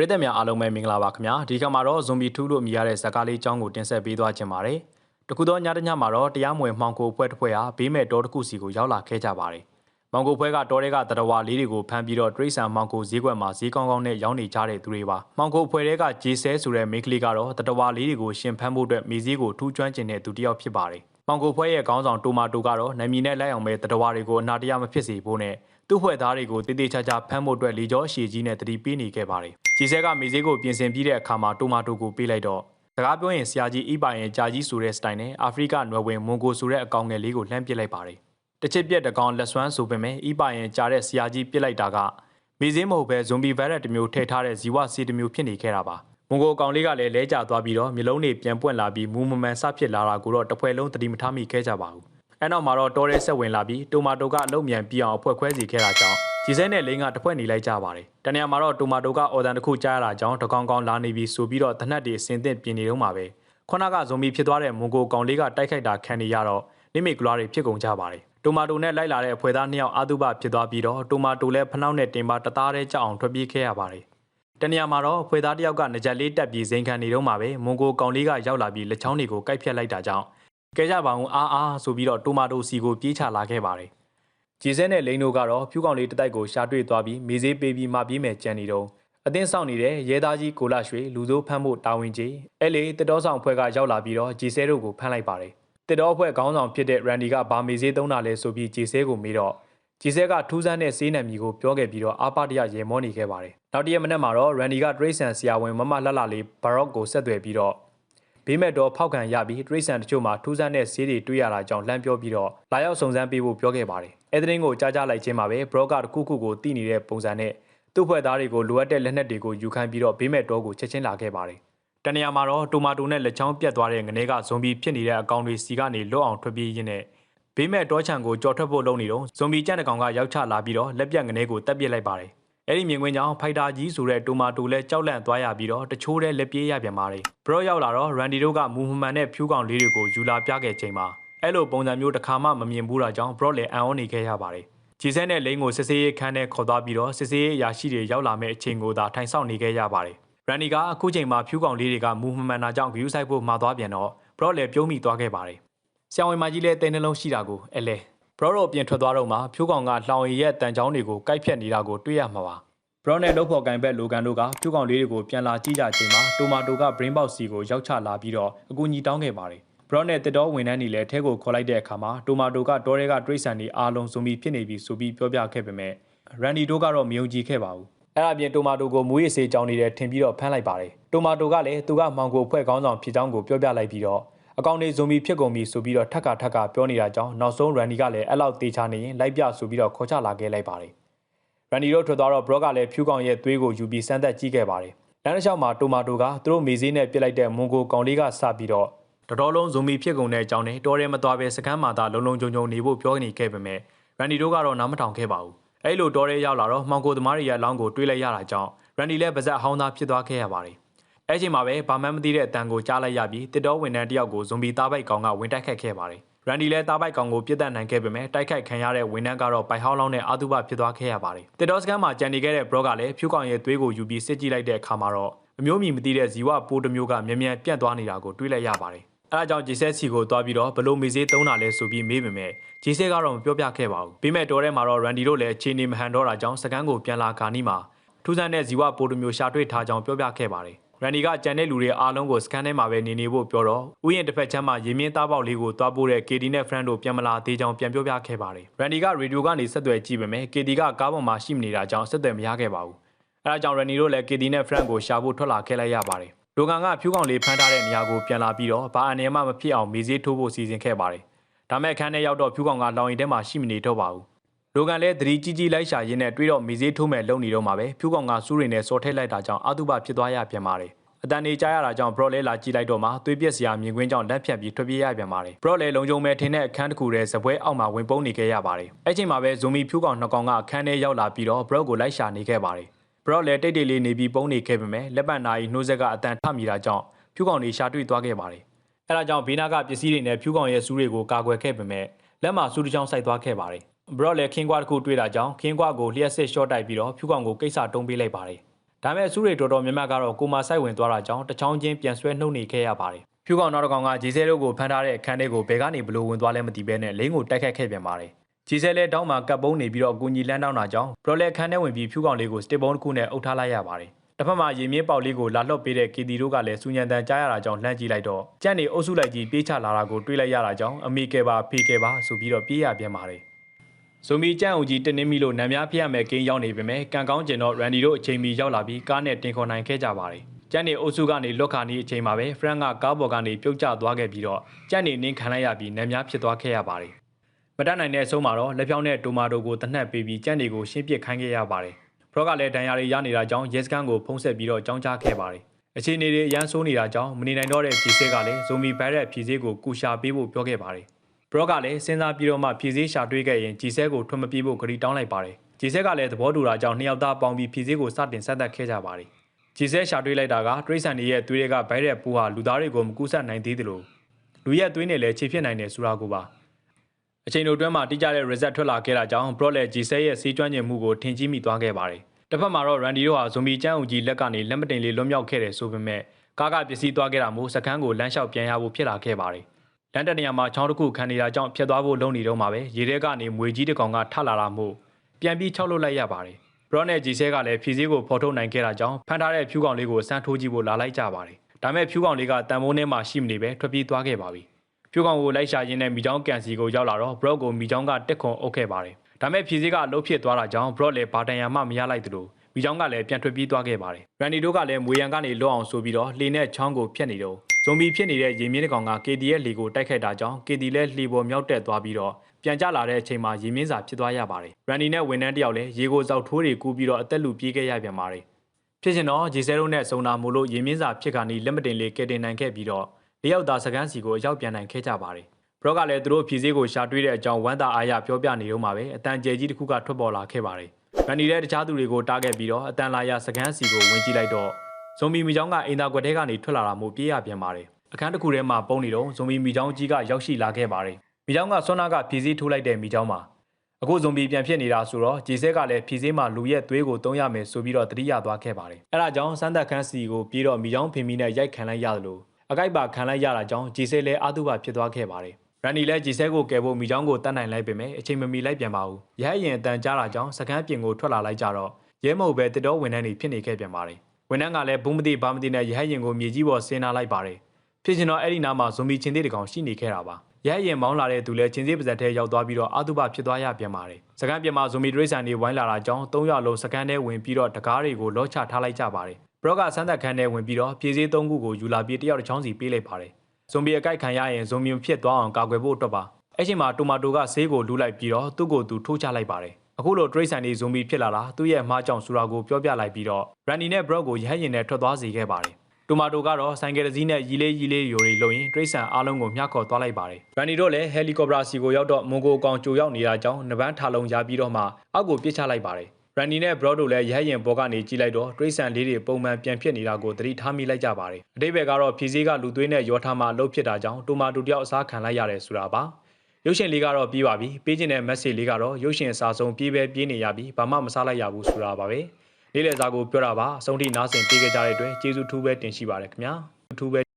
ပရိသတ်များအားလုံးပဲမင်္ဂလာပါခင်ဗျာဒီကမှာတော့ဇွန်ဘီ2လို့မြည်ရတဲ့ဇာကားလေးအကြောင်းကိုတင်ဆက်ပေးသွားခြင်းပါတယ်တခုသောညတညမှာတော့တရားမဝင်မှောင်ခိုအဖွဲ့တစ်ဖွဲ့ဟာဘေးမဲ့တောတစ်ခုစီကိုရောက်လာခဲ့ကြပါတယ်မှောင်ခိုဖွဲ့ကတောတွေကတရဝါလေးတွေကိုဖမ်းပြီးတော့တရိษံမှောင်ခိုဈေးကွက်မှာဈေးကောင်းကောင်းနဲ့ရောင်းနေကြတဲ့သူတွေပါမှောင်ခိုဖွဲ့တွေကဂျေဆဲဆိုတဲ့မိန်းကလေးကတော့တရဝါလေးတွေကိုရှင်ဖမ်းဖို့အတွက်မိစည်းကိုထူးကျွမ်းကျင်တဲ့သူတစ်ယောက်ဖြစ်ပါတယ်မှောင်ခိုဖွဲ့ရဲ့ခေါင်းဆောင်တိုမာတိုကတော့နိုင်မီနဲ့လိုက်အောင်ပဲတရဝါတွေကိုအနာတရားမဖြစ်စေဖို့နဲ့ သူ့ဖွဲ့သားတွေကိုတည်တည်ချာချာဖမ်းဖို့အတွက်လေကြောအရှိကြီးနဲ့တတိပေးနေခဲ့ပါတယ်ဂျီဆဲကမီဈေးကိုပြင်ဆင်ပြီးတဲ့အခါမှာတိုမာတိုကိုပေးလိုက်တော့စကားပြောရင်ဆရာကြီးအီပိုင်ရဲ့ဂျာကြီးဆိုတဲ့စတိုင်နဲ့အာဖရိကနွယ်ဝင်မွန်ဂိုဆိုတဲ့အကောင်ငယ်လေးကိုလှမ်းပစ်လိုက်ပါတယ်တစ်ချစ်ပြက်တကောင်လက်ဆွမ်းဆိုပေမဲ့အီပိုင်ရဲ့ကြားတဲ့ဆရာကြီးပစ်လိုက်တာကမီဈေးမဟုတ်ပဲဇွန်ဘီဗိုင်းရပ်တစ်မျိုးထည့်ထားတဲ့ဇီဝဆေးတစ်မျိုးဖြစ်နေခဲ့တာပါမွန်ဂိုကောင်လေးကလည်းလဲကျသွားပြီးတော့မျိုးလုံးတွေပြန်ပွင့်လာပြီးမူမမှန်စဖြစ်လာတာကိုတော့တစ်ဖွဲလုံးတတိမထားမိခဲ့ကြပါဘူး အဲ့နောက်မှာတော့တော်ရဲဆက်ဝင်လာပြီးတိုမာတိုကအလုံးမြန်ပြအောင်အဖွဲခွဲစီခဲ့တာကြောင့်ဂျီဆဲနဲ့လိန်ကတစ်ဖွဲ့နေလိုက်ကြပါတယ်။တနေရာမှာတော့တိုမာတိုကအော်ဒန်တစ်ခုကြားရတာကြောင့်တကောင်ကောင်လာနေပြီးဆိုပြီးတော့တနက်တွေအစင်သင့်ပြင်နေတော့မှာပဲ။ခုနကဇွန်မီဖြစ်သွားတဲ့မွန်ဂိုကောင်လေးကတိုက်ခိုက်တာခံနေရတော့နိမိတ်ကလာတွေဖြစ်ကုန်ကြပါတယ်။တိုမာတိုနဲ့လိုက်လာတဲ့အဖွဲ့သားနှစ်ယောက်အာတုဘဖြစ်သွားပြီးတော့တိုမာတိုလည်းဖနှောက်နဲ့တင်ပါတသားတည်းကြောက်အောင်ထွက်ပြေးခဲ့ရပါတယ်။တနေရာမှာတော့ဖွဲ့သားတယောက်ကငကြက်လေးတက်ပြီးဇိမ်ခံနေတော့မှာပဲမွန်ဂိုကောင်လေးကရောက်လာပြီးလက်ချောင်းတွေကိုကိုက်ဖြတ်လိုက်တာကြောင့် ကဲကြပါအောင်အားအားဆိုပြီးတော့တိုမာတိုစီကိုပြေးချလာခဲ့ပါတယ်။ဂျီဆဲနဲ့လိန်တို့ကတော့ဖြူကောင်လေးတတိုက်ကိုရှာတွေ့သွားပြီးမေးစေးပေးပြီးမှပြေးမယ်ကြံနေတော့အတင်းဆောင်နေတဲ့ရဲသားကြီးကိုလာရွှေလူစိုးဖမ်းဖို့တာဝန်ကြီးအဲ့လေတတော်ဆောင်ဖွဲ့ကရောက်လာပြီးတော့ဂျီဆဲတို့ကိုဖမ်းလိုက်ပါတယ်။တတော်ဖွဲ့ခေါင်းဆောင်ဖြစ်တဲ့ရန်ဒီကဘာမေးစေးသုံးတာလဲဆိုပြီးဂျီဆဲကိုမေးတော့ဂျီဆဲကထူးဆန်းတဲ့စေးနံမီကိုပြောခဲ့ပြီးတော့အာပါတရရေမောနေခဲ့ပါတယ်။နောက်တရက်မနေ့မှာတော့ရန်ဒီကတရိတ်ဆန်ဆရာဝန်မမလှလှလေးဘာရော့ကိုဆက်သွယ်ပြီးတော့ ဘေးမဲ့တော့ဖောက်ခံရပြီးတရိတ်ဆန်တချို့မှာထူးဆန်းတဲ့ဆေးတွေတွေ့ရတာကြောင့်လှမ်းပြောပြီးတော့လာရောက်စုံစမ်းပေးဖို့ပြောခဲ့ပါတယ်။အဲသတင်းကိုကြားကြလိုက်ခြင်းမှာပဲဘရော့ကတစ်ခုခုကိုတည်နေတဲ့ပုံစံနဲ့သူ့ဖွဲ့သားတွေကိုလိုအပ်တဲ့လက်နက်တွေကိုယူခိုင်းပြီးတော့ဘေးမဲ့တော့ကိုချက်ချင်းလာခဲ့ပါတယ်။တနေရာမှာတော့တိုမာတိုနဲ့လက်ချောင်းပြတ်သွားတဲ့ငနေကဇွန်ဘီဖြစ်နေတဲ့အကောင်တွေစီကနေလွတ်အောင်ထွက်ပြေးရင်းနဲ့ဘေးမဲ့တောချံကိုကြော်ထွက်ဖို့လုပ်နေတော့ဇွန်ဘီကြက်တကောင်ကရောက်ချလာပြီးတော့လက်ပြတ်ငနေကိုတက်ပစ်လိုက်ပါတယ်။ အဲ့ဒီမြင်ကွင်းကြောင့်ဖိုက်တာကြီးဆိုတဲ့တိုမာတိုလည်းကြောက်လန့်သွားရပြီးတော့တချိုးတဲ့လက်ပြေးရပြန်ပါတယ်။ဘရော့ရောက်လာတော့ရန်ဒီတို့ကမူဟမန်နဲ့ဖြူးကောင်လေးတွေကိုယူလာပြခဲ့ချိန်မှာအဲ့လိုပုံစံမျိုးတစ်ခါမှမမြင်ဘူးတာကြောင့်ဘရော့လည်းအံ့ဩနေခဲ့ရပါတယ်။ဂျီဆဲနဲ့လိန်ကိုစစ်စေးရေးခန်းနဲ့ခေါ်သွားပြီးတော့စစ်စေးရေးအရာရှိတွေရောက်လာမဲ့အချိန်ကိုသာထိုင်ဆောင်နေခဲ့ရပါတယ်။ရန်ဒီကအခုချိန်မှာဖြူးကောင်လေးတွေကမူဟမန်နာကြောင့်ဂယူးဆိုင်ဖို့မှာသွားပြန်တော့ဘရော့လည်းပြုံးမိသွားခဲ့ပါတယ်။ဆရာဝန်မကြီးလည်းတဲနှလုံးရှိတာကိုအဲလဲ ဘရော့တို့ပြင်ထွက်သွားတော့မှဖြူးကောင်ကလှောင်ရည်ရဲ့တန်ချောင်းတွေကိုကိုက်ဖြတ်နေတာကိုတွေ့ရမှာပါဘရော့နဲ့လောက်ဖော်ကန်ဘက်လိုကန်တို့ကဖြူကောင်လေးတွေကိုပြန်လာကြည့်ကြချိန်မှာတိုမာတိုက brain box စီကိုရောက်ချလာပြီးတော့အကူညီတောင်းခဲ့ပါတယ်ဘရော့နဲ့တစ်တော်ဝင်နှန်းနေလဲထဲကိုခေါ်လိုက်တဲ့အခါမှာတိုမာတိုကတောထဲကတွေးဆန်နေအားလုံးစုံပြီးဖြစ်နေပြီဆိုပြီးပြောပြခဲ့ပေမဲ့ရန်ဒီတို့ကတော့မယုံကြည်ခဲ့ပါဘူးအဲ့ဒါပြင်တိုမာတိုကိုမူရည်စေးကြောင်းနေတဲ့ထင်ပြီးတော့ဖမ်းလိုက်ပါတယ်တိုမာတိုကလည်းသူကမောင်ကိုဖွဲ့ခေါင်းဆောင်ဖြစ်ကြောင်းကိုပြောပြလိုက်ပြီးတော့ အကောင့်တွေဇွန်ဘီဖြစ်ကုန်ပြီဆိုပြီးတော့ထက်ကထက်ကပြောနေတာကြောင့်နောက်ဆုံးရန်ဒီကလည်းအဲ့လောက်တေချာနေရင်လိုက်ပြဆိုပြီးတော့ခေါ်ချလာခဲ့လိုက်ပါတယ်ရန်ဒီတို့ထွက်သွားတော့ဘရော့ကလည်းဖြူကောင်ရဲ့သွေးကိုယူပြီးစမ်းသက်ကြည့်ခဲ့ပါတယ်လမ်းတစ်လျှောက်မှာတိုမာတိုကသူတို့မေးစေးနဲ့ပြစ်လိုက်တဲ့မွန်ဂိုကောင်လေးကစပြီးတော့တတော်လုံးဇွန်ဘီဖြစ်ကုန်တဲ့အကြောင်းနဲ့တော်ရဲမသွားပဲစကမ်းမှာသာလုံလုံခြုံခြုံနေဖို့ပြောနေခဲ့ပေမဲ့ရန်ဒီတို့ကတော့နားမထောင်ခဲ့ပါဘူးအဲ့လိုတော်ရဲရောက်လာတော့မှောင်ကိုသမားတွေရဲ့အလောင်းကိုတွေးလိုက်ရတာကြောင့်ရန်ဒီလည်းပါဇက်အဟောင်းသားဖြစ်သွားခဲ့ရပါတယ် အဲ့ချိန်မှာပဲဘာမှမသိတဲ့အတန်ကိုကြားလိုက်ရပြီးတစ်တော်ဝင်တန်းတယောက်ကိုဇွန်ဘီသားပိုက်ကောင်ကဝင်တိုက်ခတ်ခဲ့ပါတယ်ရန်ဒီလည်းသားပိုက်ကောင်ကိုပြစ်ဒတ်နိုင်ခဲ့ပေမဲ့တိုက်ခိုက်ခံရတဲ့ဝန်ထမ်းကတော့ပိုက်ဟောင်းလောင်းနဲ့အာတုဘဖြစ်သွားခဲ့ရပါတယ်။တစ်တော်စကန်မှာကြံနေခဲ့တဲ့ဘရော့ကလည်းဖြူကောင်ရဲ့သွေးကိုယူပြီးစစ်ကြည့်လိုက်တဲ့အခါမှာတော့အမျိုးမြင်မသိတဲ့ဇီဝပိုးတစ်မျိုးကမြန်မြန်ပြန့်သွားနေတာကိုတွေ့လိုက်ရပါတယ်။အဲဒါကြောင့်ဂျေဆက်စီကိုသွားပြီးတော့ဘလို့မေစေးသုံးတာလဲဆိုပြီးမေးပေမဲ့ဂျေဆက်ကတော့မပြောပြခဲ့ပါဘူး။ပြီးမဲ့တော်ထဲမှာတော့ရန်ဒီတို့လည်းအခြေအနေမဟန်တော့တာကြောင့်စကန်ကိုပြန်လာခါနီးမှာထူးဆန်းတဲ့ဇီဝပိုးတစ်မျိုးရှာတွေ့ထားကြောင်းပြောပြခဲ့ပါတယ် ရန်ဒီကကြံတဲ့လူတွေအားလုံးကိုစကန်ထဲမှာပဲနေနေဖို့ပြောတော့ဥယျာဉ်တစ်ဖက်ချမ်းမှာရေမြင့်သားပေါက်လေးကိုသွားပို့တဲ့ KD နဲ့ friend တို့ပြန်မလာသေးကြောင်းပြန်ပြောပြခဲ့ပါတယ်။ရန်ဒီကရေဒီယိုကနေဆက်သွယ်ကြည့်ပေမဲ့ KD ကကားပေါ်မှာရှိမနေတာကြောင့်ဆက်သွယ်မရခဲ့ပါဘူး။အဲဒါကြောင့်ရန်ဒီတို့လည်း KD နဲ့ friend ကိုရှာဖို့ထွက်လာခဲ့လိုက်ရပါတယ်။ဒိုကန်ကဖြူကောင်လေးဖမ်းထားတဲ့နေရာကိုပြန်လာပြီးတော့ဘာအနေမှမဖြစ်အောင်မေးစေးထိုးဖို့စီစဉ်ခဲ့ပါတယ်။ဒါမဲ့ခန်းထဲရောက်တော့ဖြူကောင်ကလောင်ရင်ထဲမှာရှိမနေတော့ပါဘူး။ လိုကန်လည်းသတိကြီးကြီးလိုက်ရှာရင်းနဲ့တွေးတော့မေးစေးထိုးမဲ့လုံနေတော့မှာပဲဖြူကောင်ကစူးရိန်နဲ့စော်ထဲလိုက်တာကြောင့်အတုပဖြစ်သွားရပြန်ပါတယ်အတန်နေကြရတာကြောင့်ဘရော့လဲလာကြည့်လိုက်တော့မှသွေးပြက်စရာမြင်ကွင်းကြောင့်လက်ဖြတ်ပြီးထွက်ပြေးရပြန်ပါတယ်ဘရော့လဲလုံခြုံမဲ့ထင်းတဲ့အခန်းတစ်ခုထဲစပွဲအောက်မှာဝင်ပုန်းနေခဲ့ရပါတယ်အဲ့ချိန်မှာပဲဇူမီဖြူကောင်နှစ်ကောင်ကအခန်းထဲရောက်လာပြီးတော့ဘရော့ကိုလိုက်ရှာနေခဲ့ပါတယ်ဘရော့လဲတိတ်တိတ်လေးနေပြီးပုန်းနေခဲ့ပေမဲ့လက်ပတ်နာရီနှိုးဆက်ကအတန်ထမိတာကြောင့်ဖြူကောင်တွေရှာတွေ့သွားခဲ့ပါတယ်အဲဒါကြောင့်ဘေးနာကပစ္စည်းတွေနဲ့ဖြူကောင်ရဲ့စူးတွေကိုကာကွယ်ခဲ့ပေမဲ့လက်မှာစူးတစ်ချောင်းစိုက်သွားခဲ့ပါတယ် ဘရော့လဲခင်းကွာတစ်ခုတွေ့တာကြောင့်ခင်းကွာကိုလျှက်စစ်ရှော့တိုက်ပြီးတော့ဖြူကောင်ကိုကိစ္စတုံးပေးလိုက်ပါတယ်ဒါပေမဲ့စုတွေတော်တော်များများကတော့ကိုမာဆိုင်ဝင်သွားတာကြောင့်တချောင်းချင်းပြန်ဆွဲနှုတ်နေခဲ့ရပါတယ်ဖြူကောင်နောက်တစ်ကောင်ကဂျီဆဲတို့ကိုဖမ်းထားတဲ့အခန်းထဲကိုဘယ်ကနေဘလို့ဝင်သွားလဲမသိဘဲနဲ့လိန်ကိုတိုက်ခတ်ခဲ့ပြန်ပါတယ်ဂျီဆဲလဲတောင်းမှာကပ်ပုံးနေပြီးတော့အကူကြီးလန်းတောင်းတာကြောင့်ဘရော်လက်ခန်းထဲဝင်ပြီးဖြူကောင်လေးကိုစတစ်ပုံးတစ်ခုနဲ့အုပ်ထားလိုက်ရပါတယ်တစ်ဖက်မှာရေမြင့်ပေါက်လေးကိုလာလှော့ပေးတဲ့ကီတီတို့ကလည်းစူညံတန်ကြားရတာကြောင့်လှမ်းကြည့်လိုက်တော့ကြက်နေအုပ်စုလိုက်ကြီးပြေးချလာတာကိုတွေးလိုက်ရတာကြောင့်အမေကဲပါဖေကဲပါဆိုပြီးတော့ပြေးရပြန်ပါတယ် ဇိုမီကြန့်အောင်ကြီးတင်းနှင်းမီလို့နံများဖျက်မဲ့ဂိမ်းရောက်နေပေမဲ့ကန်ကောင်းကျင်တော့ရန်ဒီတို့အချိန်မီရောက်လာပြီးကားနဲ့တင်ခေါ်နိုင်ခဲ့ကြပါတယ်ကျန်နေအုပ်စုကနေလွတ်ခါနီးအချိန်မှာပဲဖရန်ကကားပေါ်ကနေပြုတ်ကျသွားခဲ့ပြီးတော့ကျန်နေနင်းခံလိုက်ရပြီးနံများဖြစ်သွားခဲ့ရပါတယ်မတတ်နိုင်တဲ့အဆုံးမှာတော့လက်ဖြောင်းနဲ့တိုမာတိုကိုတနက်ပေးပြီးကျန်နေကိုရှင်းပစ်ခိုင်းခဲ့ရပါတယ်ဖရော့ကလည်းဒဏ်ရာတွေရနေတာကြောင့်ရဲစခန်းကိုဖုံးဆက်ပြီးတော့ကြောင်းချခဲ့ပါတယ်အခြေအနေတွေအရန်ဆိုးနေတာကြောင့်မနေနိုင်တော့တဲ့ဂျီဆဲကလည်းဇိုမီဘိုင်ရက်ဖြီးစည်းကိုကူရှာပေးဖို့ပြောခဲ့ပါတယ် ဘရော့ကလည်းစဉ်းစားပြီးတော့မှဖြီးစည်းရှာတွေးခဲ့ရင်ဂျီဆဲကိုထွက်မပြေးဖို့ဂရီတောင်းလိုက်ပါတယ်ဂျီဆဲကလည်းသဘောတူတာကြောင့်နှစ်ယောက်သားပေါင်းပြီးဖြီးစည်းကိုစတင်ဆက်သက်ခဲ့ကြပါတယ်ဂျီဆဲရှာတွေးလိုက်တာကတရိษံတွေရဲ့သွေးတွေကဘိုင်ရက်ပူဟာလူသားတွေကိုမကူးဆက်နိုင်သေးသလိုလူရဲ့သွေးနဲ့လည်းခြေဖြစ်နိုင်တယ်ဆိုတာကိုပါအချိန်တို့တွင်းမှာတိကျတဲ့ result ထွက်လာခဲ့တာကြောင့် Broad လည်း G7 ရဲ့စီးကျွမ်းကျင်မှုကိုထင်ကြီးမိသွားခဲ့ပါတယ်။တစ်ဖက်မှာတော့ Randy တို့ဟာဇွန်ဘီကျန်းဦးကြီးလက်ကနေလက်မတင်လေးလွတ်မြောက်ခဲ့တယ်ဆိုပေမဲ့ကားကပစ္စည်းသွားခဲ့တာမို့စကန်းကိုလမ်းလျှောက်ပြန်ရဖို့ဖြစ်လာခဲ့ပါတယ်။လ မ်းတက်နေရာမှာချောင်းတစ်ခုခံနေတာကြောင့်ဖျက်သွားဖို့လုံနေတော့မှာပဲရေထဲကနေမွေကြီးတစ်ကောင်ကထလာတာမို့ပြန်ပြီးခြောက်လွတ်လိုက်ရပါတယ်။ Broad နဲ့ G7 ကလည်းဖြီးစည်းကိုဖော်ထုတ်နိုင်ခဲ့တာကြောင့်ဖမ်းထားတဲ့ဖြူကောင်လေးကိုစမ်းထိုးကြည့်ဖို့လာလိုက်ကြပါတယ်။ဒါမဲ့ဖြူကောင်လေးကတန်မိုးထဲမှာရှိမနေပဲထွက်ပြေးသွားခဲ့ပါပြီ။ဖြူကောင်ကိုလိုက်ရှာရင်းနဲ့မိချောင်းကန်စီကိုရောက်လာတော့ Brock ကိုမိချောင်းကတက်ခွန်အုပ်ခဲ့ပါတယ်။ဒါမဲ့ဖြီးစည်းကအလုတ်ဖြစ်သွားတာကြောင့် Brock လည်းဘာတန်ရမှမရလိုက်သလိုမိချောင်းကလည်းပြန်ထွက်ပြေးသွားခဲ့ပါတယ်။ Randy တို့ကလည်းမွေရန်ကနေလွတ်အောင်ဆိုပြီးတော့လှေနဲ့ချောင်းကိုဖျက်နေတော့ ဇွန်ဘီဖြစ်နေတဲ့ရေမြင့်တစ်ကောင်က KD ရဲ့လှေကိုတိုက်ခိုက်တာကြောင့် KD လည်းလှေပေါ်မြောက်တက်သွားပြီးတော့ပြန်ကျလာတဲ့အချိန်မှာရေမြင့်စာဖြစ်သွားရပါတယ်။ Randy နဲ့ဝန်ထမ်းတယောက်လည်းရေကိုစောက်ထိုးတွေကူးပြီးတော့အသက်လူပြေးခဲ့ရပြန်ပါတယ်။ဖြစ်ချင်တော့ဂျေဆဲတို့နဲ့စုံနာမို့လို့ရေမြင့်စာဖြစ်ခါနီလက်မတင်လေးကဲတင်နိုင်ခဲ့ပြီးတော့လေးယောက်သားစကန်းစီကိုအရောက်ပြန်နိုင်ခဲ့ကြပါတယ်။ဘရော့ကလည်းသူတို့ဖြီးစည်းကိုရှာတွေ့တဲ့အကြောင်းဝမ်းသာအားရပြောပြနေတော့မှပဲအတန်ကျဲကြီးတစ်ခုကထွက်ပေါ်လာခဲ့ပါတယ်။ဗန်နီတဲ့တခြားသူတွေကိုတားခဲ့ပြီးတော့အတန်လာရစကန်းစီကိုဝင်ကြည့်လိုက်တော့ ဇွန်ဘီမီချောင်းကအင်တာကွက်ထဲကနေထွက်လာတာမို့ပြေးရပြန်ပါတယ်။အခန်းတစ်ခုထဲမှာပုံနေတော့ဇွန်ဘီမီချောင်းကြီးကရောက်ရှိလာခဲ့ပါတယ်။မီချောင်းကဆွမ်းနာကဖြီးစည်းထိုးလိုက်တဲ့မီချောင်းမှာအခုဇွန်ဘီပြန်ဖြစ်နေတာဆိုတော့ဂျေဆဲကလည်းဖြီးစည်းမှာလူရဲ့သွေးကိုတုံးရမယ်ဆိုပြီးတော့တတိယသွားခဲ့ပါတယ်။အဲဒါကြောင့်စမ်းသက်ခန်းစီကိုပြေးတော့မီချောင်းဖင်မီနဲ့ရိုက်ခံလိုက်ရတယ်လို့အကိုက်ပါခံလိုက်ရတာကြောင့်ဂျေဆဲလည်းအာတုပါဖြစ်သွားခဲ့ပါတယ်။ရန်နီလည်းဂျေဆဲကိုကယ်ဖို့မီချောင်းကိုတတ်နိုင်လိုက်ပေမဲ့အချိန်မမီလိုက်ပြန်ပါဘူး။ရဟရင်အတန်ကြားတာကြောင့်စကန်းပြင်ကိုထွက်လာလိုက်ကြတော့ရဲမဟုတ်ပဲတစ်တော်ဝန်ထမ်းတွေဖြစ်နေခဲ့ပြန်ပါတယ်။ ဝန်ထမ်းကလည်းဘုံမတိဘာမတိနဲ့ရဟရင်ကိုမြေကြီးပေါ်ဆင်းလာလိုက်ပါတယ်။ဖြစ်ချင်တော့အဲ့ဒီနားမှာဇွန်ဘီချင်းသေးတကောင်ရှိနေခဲ့တာပါ။ရဟရင်မောင်းလာတဲ့သူလည်းချင်းသေးပါဇက်ထဲရောက်သွားပြီးတော့အာတုပဖြစ်သွားရပြန်ပါတယ်။စကန်းပြင်မှာဇွန်ဘီဒရိတ်ဆန်တွေဝိုင်းလာတာကြောင့်၃ရက်လုံးစကန်းထဲဝင်ပြီးတော့တကားတွေကိုလောချထားလိုက်ကြပါတယ်။ဘရော့ကဆန်းသက်ခန်းထဲဝင်ပြီးတော့ပြေးစည်း၃ခုကိုယူလာပြီးတယောက်တစ်ချောင်းစီပေးလိုက်ပါတယ်။ဇွန်ဘီအကိုက်ခံရရင်ဇွန်ဘီဖြစ်သွားအောင်ကာကွယ်ဖို့အတွက်ပါ။အဲ့ချိန်မှာတိုမာတိုကဆေးကိုလူးလိုက်ပြီးတော့သူ့ကိုသူထိုးချလိုက်ပါတယ်။ အခုလိုဒရိတ်ဆန်တွေဇွန်ဘီဖြစ်လာတာသူ့ရဲ့မှားကြောင့်ဆိုတာကိုပြောပြလိုက်ပြီးတော့ရန်နီနဲ့ဘရော့ကိုရဟရင်နဲ့ထွက်သွားစေခဲ့ပါတယ်။တိုမာတိုကတော့ဆိုင်ကယ်တစ်စီးနဲ့ရီလေးရီလေးယိုတွေလုံရင်တိရစ္ဆာန်အားလုံးကိုမျှခေါ်သွားလိုက်ပါတယ်။ရန်နီတို့လည်းဟယ်လီကော်ပတာစီကိုရောက်တော့မွန်ဂိုကောင်ကြိုရောက်နေတာကြောင့်နဗန်းထားလုံးရပြီးတော့မှအောက်ကိုပစ်ချလိုက်ပါတယ်။ရန်နီနဲ့ဘရော့တို့လည်းရဟရင်ဘောကနေကြည့်လိုက်တော့တိရစ္ဆာန်လေးတွေပုံမှန်ပြန်ဖြစ်နေတာကိုသတိထားမိလိုက်ကြပါတယ်။အတိပ္ပယ်ကတော့ဖြီးစည်းကလူသွေးနဲ့ရောထားမှလှုပ်ဖြစ်တာကြောင့်တိုမာတိုတယောက်အစားခံလိုက်ရတယ်ဆိုတာပါ။ ရုပ်ရှင်လေးကတော့ပြီးပါပြီ။ပေးခြင်းတဲ့ message လေးကတော့ရုပ်ရှင်အစားဆုံးပြေးပဲပြေးနေရပြီးဘာမှမစားလိုက်ရဘူးဆိုတာပါပဲ။လေးလေစာကိုပြောတာပါအဆုံးထိနားဆင်ပေးကြတဲ့အတွက်ကျေးဇူးထူးပဲတင်ရှိပါတယ်ခင်ဗျာ။ထူးပဲ